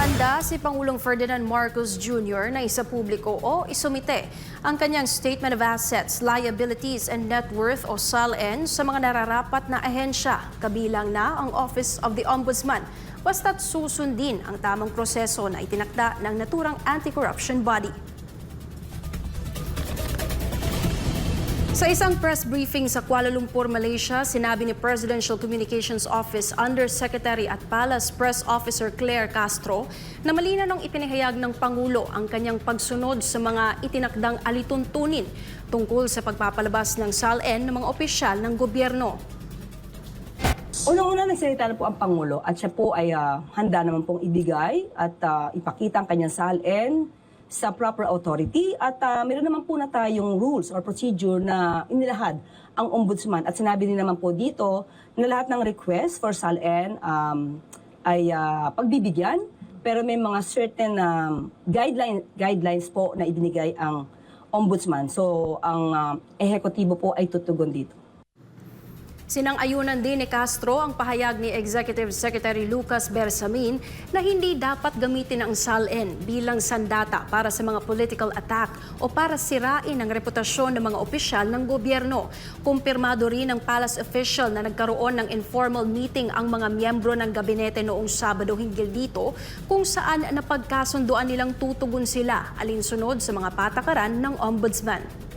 Handa si Pangulong Ferdinand Marcos Jr. na isa publiko o isumite ang kanyang Statement of Assets, Liabilities and Net Worth o SALN sa mga nararapat na ahensya, kabilang na ang Office of the Ombudsman, basta't susundin ang tamang proseso na itinakda ng naturang anti-corruption body. Sa isang press briefing sa Kuala Lumpur, Malaysia, sinabi ni Presidential Communications Office Undersecretary at Palace Press Officer Claire Castro na malina nang ipinahayag ng Pangulo ang kanyang pagsunod sa mga itinakdang alituntunin tungkol sa pagpapalabas ng SALN ng mga opisyal ng gobyerno. Unang-una nagsalita na po ang Pangulo at siya po ay ah, handa naman pong ibigay at ah, ipakita ang kanyang SALN sa proper authority at ah, meron naman po na tayong rules or procedure na inilahad ang ombudsman at sinabi din naman po dito na lahat ng request for SALN um, ay ah, pagbibigyan pero may mga certain um, guideline, guidelines po na ibinigay ang ombudsman. So ang ah, ehekutibo po ay tutugon dito. Sinang-ayunan din ni Castro ang pahayag ni Executive Secretary Lucas Bersamin na hindi dapat gamitin ang SALN bilang sandata para sa mga political attack o para sirain ang reputasyon ng mga opisyal ng gobyerno. Kumpirmado rin ng palace official na nagkaroon ng informal meeting ang mga miyembro ng gabinete noong Sabado hinggil dito kung saan napagkasunduan nilang tutugon sila alinsunod sa mga patakaran ng ombudsman.